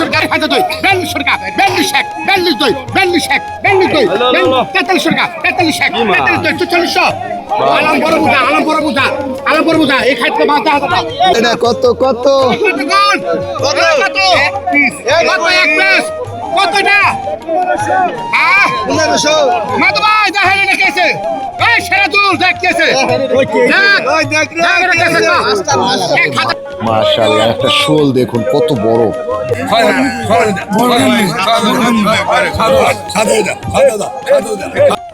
সরকার দুই সরকার দুই দুই সরকার দুই আলাম বড় বুঝা আলাম বড় বুঝা আলাম বড় বুঝা এই খাইতে এটা কত কত? কত কত? এক পিস কত এক পিস? কতটা হ্যাঁ পনেরোশো ভাই দেখেন এটা কেছে এই সেরা দুল দেখ কেছে দেখ দেখ এটা কেছে তো এক হাজার মাশাআল্লাহ একটা শোল দেখুন কত বড়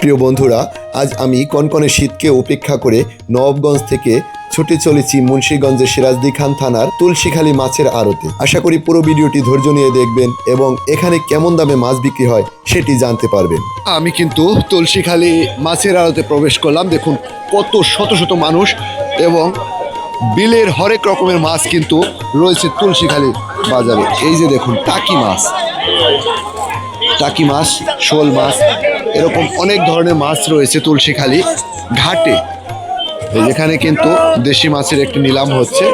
প্রিয় বন্ধুরা আজ আমি কনকনে শীতকে উপেক্ষা করে নবগঞ্জ থেকে ছুটে চলেছি মুন্সীগঞ্জের সিরাজদি খান থানার তুলসীখালী মাছের আড়তে। আশা করি পুরো ভিডিওটি ধৈর্য নিয়ে দেখবেন এবং এখানে কেমন দামে মাছ বিক্রি হয় সেটি জানতে পারবেন। আমি কিন্তু তুলসীখালী মাছের আড়তে প্রবেশ করলাম। দেখুন, কত শত শত মানুষ এবং বিলের হরেক রকমের মাছ কিন্তু রয়েছে তুলসীখালী বাজারে। এই যে দেখুন, টাকি মাছ। টাকি মাছ, শোল মাছ, এরকম অনেক ধরনের মাছ রয়েছে তুলসীখালী ঘাটে। যেখানে কিন্তু দেশি মাছের একটি নিলাম হচ্ছে।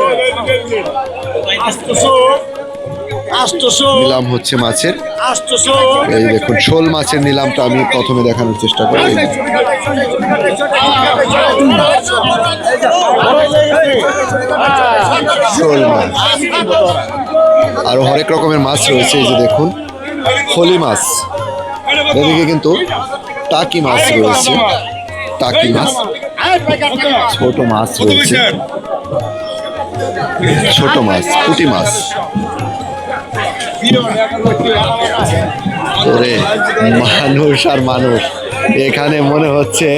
নিলাম হচ্ছে মাছের। এই দেখুন, শোল মাছের নিলামটা আমি প্রথমে দেখানোর চেষ্টা করি। শোল মাছ। আরও হরেক রকমের মাছ রয়েছে, এই যে দেখুন ফলি মাছ। এদিকে কিন্তু টাকি মাছ রয়েছে। টাকি মাছ। ছোট মাছ রয়েছে। ছোট মাছ পুঁটি মাছ। ওরে মানুষ আর মানুষ। এখানে মনে হচ্ছে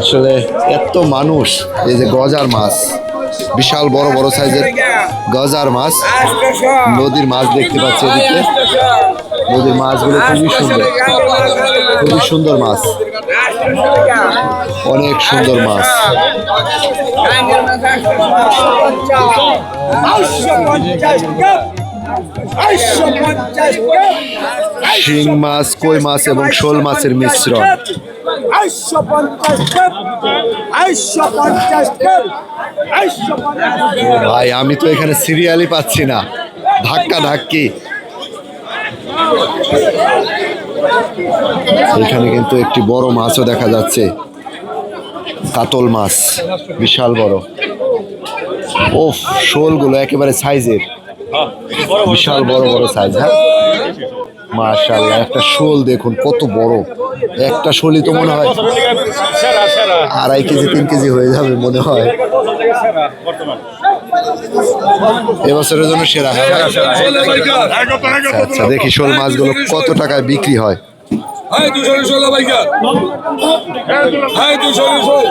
আসলে এত মানুষ এই যে গজার মাছ বিশাল বড় বড় সাইজের গজার মাছ নদীর মাছ দেখতে পাচ্ছি এদিকে। নদীর মাছগুলো খুবই সুন্দর। খুবই সুন্দর মাছ। অনেক সুন্দর মাছ। শিং মাছ কই মাছ এবং শোল মাছের মিশ্রণ। ভাই আমি তো এখানে সিরিয়ালই পাচ্ছি না। ধাক্কা ধাক্কি। এখানে কিন্তু একটি বড় মাছও দেখা যাচ্ছে। কাতল মাছ, বিশাল বড়। ও শোলগুলো একেবারে সাইজের। বিশাল বড় বড় সাইজ হ্যাঁ? মার্শাল্লাহ একটা শোল দেখুন, কত বড়। একটা শোলই তো মনে হয় আড়াই কেজি, তিন কেজি হয়ে যাবে মনে হয়। এবছরের জন্য সেরা হ্যাঁ আচ্ছা, আচ্ছা দেখি শোল মাছগুলো কত টাকায় বিক্রি হয়? দুশো ষোলো হ্যাঁ দুশো ষোলো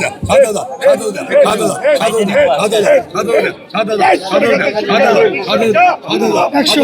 পাঁচশো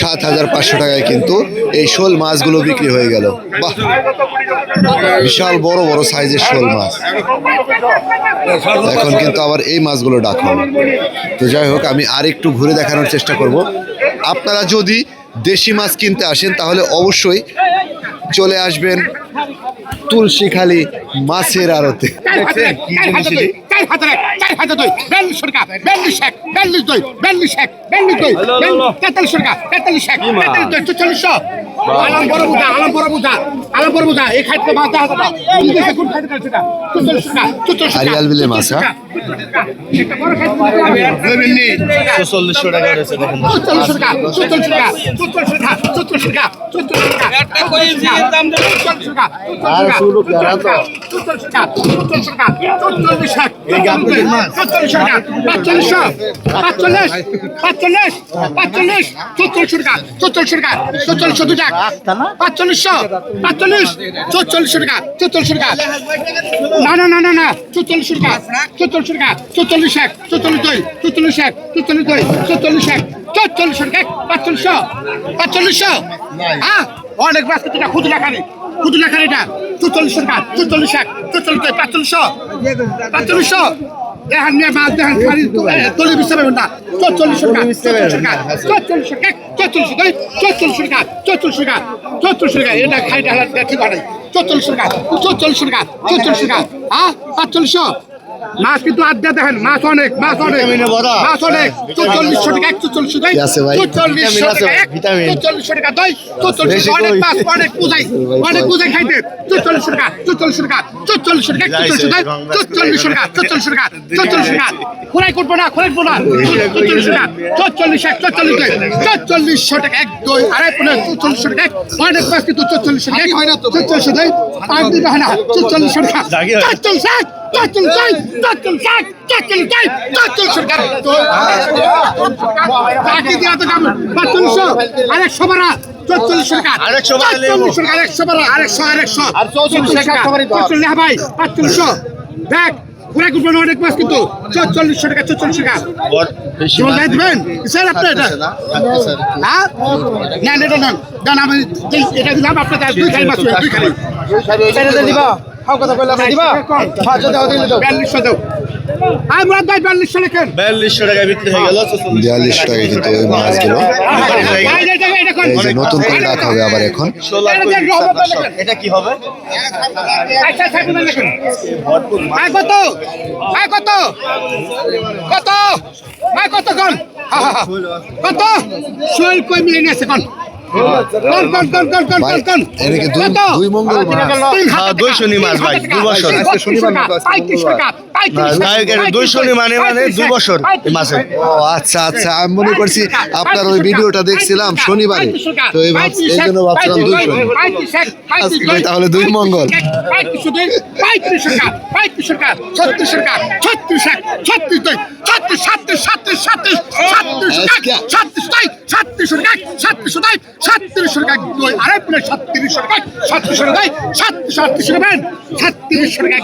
সাত হাজার পাঁচশো টাকায় কিন্তু এই শোল মাছগুলো বিক্রি হয়ে গেল। বাহ! বিশাল বড় বড় সাইজের শোল মাছ। এখন কিন্তু আবার এই মাছগুলো ডাক তো যাই হোক, আমি আর একটু ঘুরে দেখানোর চেষ্টা করব। আপনারা যদি দেশি মাছ কিনতে আসেন, তাহলে অবশ্যই চলে আসবেন তুলসীখালী মাছের আড়তে। চার হাজার এক চার হাজার দুই বিয়াল্লিশ সরকার বিয়াল্লিশ এক বিয়াল্লিশ দুই বিয়াল্লিশ এক বিয়াল্লিশ দুই তেতাল্লিশ সরকার তেতাল্লিশ এক তেতাল্লিশ দুই চল্লিশশো। আলাম বড় বুঝা আলাম বড় বুঝা আলাম বড় বুঝা এই খাইতে মাছ দেখা যাবে কি দেশে কোন খাইতে খাইছে না চল্লিশ টাকা চল্লিশ টাকা আরিয়াল বিলের মাছ, হ্যাঁ? একটা বড় খাইতে টাকা দেখেন টাকা টাকা টাকা টাকা টাকা একটা দাম টাকা আর তো টাকা টাকা টাকা এই মাছ টাকা টাকা টাকা টাকা পাঁচচল্লিশশো, পাঁচচল্লিশ চল্লিশ টাকা চল্লিশ টাকা। না না না না না চল্লিশ টাকা চল্লিশ টাকা চল্লিশ এক চল্লিশ দুই চল্লিশ এক চল্লিশ দুই চল্লিশ এক চল্লিশ টাকা, পাঁচচল্লিশশো পাঁচচল্লিশশো। হ্যাঁ অনেক বাস এটা খুদ লেখানি খুদ লেখানি এটা চল্লিশ টাকা চল্লিশ এক চল্লিশ দুই পাঁচচল্লিশশো। দেখেন মেয়ে মাছ দেখেন খালি তলি বিশ্বে পাবেন না চল্লিশ টাকা চল্লিশ টাকা চল্লিশ টাকা চল্লিশ টাকা চল্লিশ টাকা চল্লিশ টাকা চল্লিশ টাকা এটা খাইটা হালাত ঠিক হয় চল্লিশ টাকা চল্লিশ টাকা চল্লিশ টাকা হ্যাঁ পাঁচচল্লিশশো মাছ কিন্তু আড্ডা দেখেন মাছ অনেক মাছ অনেক মাছ অনেক চল্লিশশো টাকা একশো চল্লিশ টাকা চল্লিশশো টাকা চল্লিশশো টাকা দই চল্লিশশো অনেক মাছ অনেক পূজাই অনেক পূজাই খাইতে চল্লিশশো টাকা চল্লিশশো টাকা চল্লিশশো টাকা চল্লিশশো টাকা চল্লিশশো টাকা চল্লিশশো টাকা চল্লিশশো টাকা খোলাই করব না খোলাই করব না চল্লিশশো টাকা চল্লিশ এক চল্লিশ চল্লিশশো টাকা এক দই আড়াই পনেরো চল্লিশশো টাকা অনেক মাছ কিন্তু চল্লিশশো টাকা হয় না চল্লিশশো টাকা পাঁচ দিন হয় না চল্লিশশো টাকা চল্লিশ চল্লিশ এক চল্লিশ এক চল্লিশ এক চল্লিশশো টাকা বাকি দেওয়া তো কাম পাঁচচল্লিশশো আরেকশো বারা চল্লিশশো টাকা আরেকশো টাকা আরেকশো বারা আরেকশো আরেকশো। আর চল্লিশ চল্লিশ হ্যাঁ ভাই পাঁচচল্লিশশো দেখ পুরা কুপন অনেক মাছ কিন্তু। চল্লিশশো টাকা চল্লিশ টাকা দিবেন? স্যার আপনি এটা না? না? না না না আমি এটা দিলাম আপনার দুই খালি মাছ দুই খালি। দিবা? হাও কথা কইলা দিবা হ্যাঁ যদি দিলে দাও বিয়াল্লিশশো দাও আই মুরাদ ভাই বিয়াল্লিশশো লেখেন বিয়াল্লিশশো টাকা বিক্রি হয়ে গেল বিয়াল্লিশ টাকা কিন্তু এই মাছগুলো এই যে- নতুন করে রাখা হবে আবার এখন এটা কি হবে আচ্ছা, আচ্ছা, আপনি লেখেন। আয় কত আয় কত কত আয় কত হা। কত শৈল কই মিলে নিয়েছে কন কন কন কন কন কন ভাই, কন কন এটা কি দুই- কত? দুই মঙ্গল মাছ? তিন হাজার হ্যাঁ, টাকা, দুই শনি। মাছ তিন ভাই, হাজার দুই টাকা, বছর। পঁয়ত্রিশ টাকা,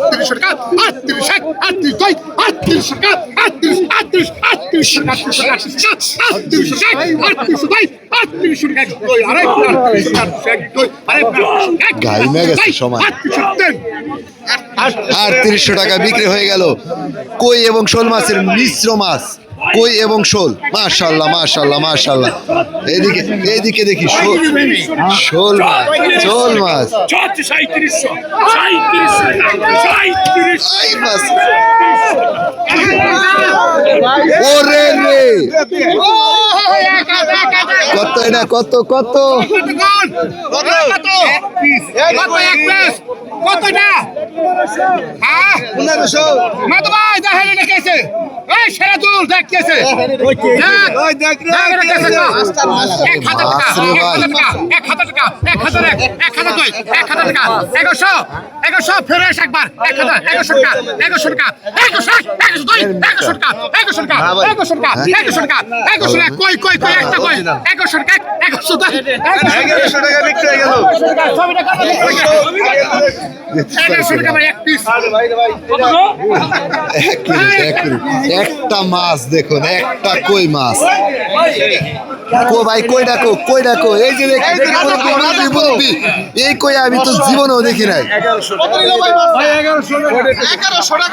পঁয়ত্রিশ টাকা, পঁয়ত্রিশ না, টাকা, না, দুই শনি মানে মানে দুই পঁয়ত্রিশ বছর টাকা, এই মাসে। ও আচ্ছা আচ্ছা আমি মনে করছি আপনার ওই ভিডিওটা দেখছিলাম শনিবারে তো এই ভাব- এই জন্য ভাবছিলাম দুই শনি আজকে কই তাহলে দুই মঙ্গল। গাইমে গেছে সমান। আটত্রিশশো টাকা বিক্রি হয়ে গেল কই এবং শোল মাছের মিশ্র মাছ কই এবং শোল? মাশাল্লাহ মাশাল্লাহ মাশাল্লাহ এইদিকে এইদিকে দেখি শোল। শোল মাছ শোল মাছ। মাছ কত এটা কত কত কতটা হ্যাঁ মাতো ভাই দেখেন এটা দুল দেখ টাকা এক হাজার টাকা এক হাজার এক দুই এক হাজার টাকা এগারোশো এগারোশো ফেরো এসে একবার এক হাজার এগারোশো টাকা এগারোশো টাকা এগারোশো এগারোশো দুই এগারোশো টাকা এগারোশো টাকা এগারোশো টাকা এগারোশো টাকা এগারোশো টাকা কই কই কই একটা কই এগারোশো টাকা এগারোশো দুই এগারোশো টাকা বিক্রি হয়ে গেল। একটা মাছ দেখুন একটা কই মাছ। কো ভাই কই ডাকো কই ডাকো এই যে মুরব্বি, মুরব্বি। এই কই আমি তো জীবনেও দেখি নাই। এগারোশো টাকা।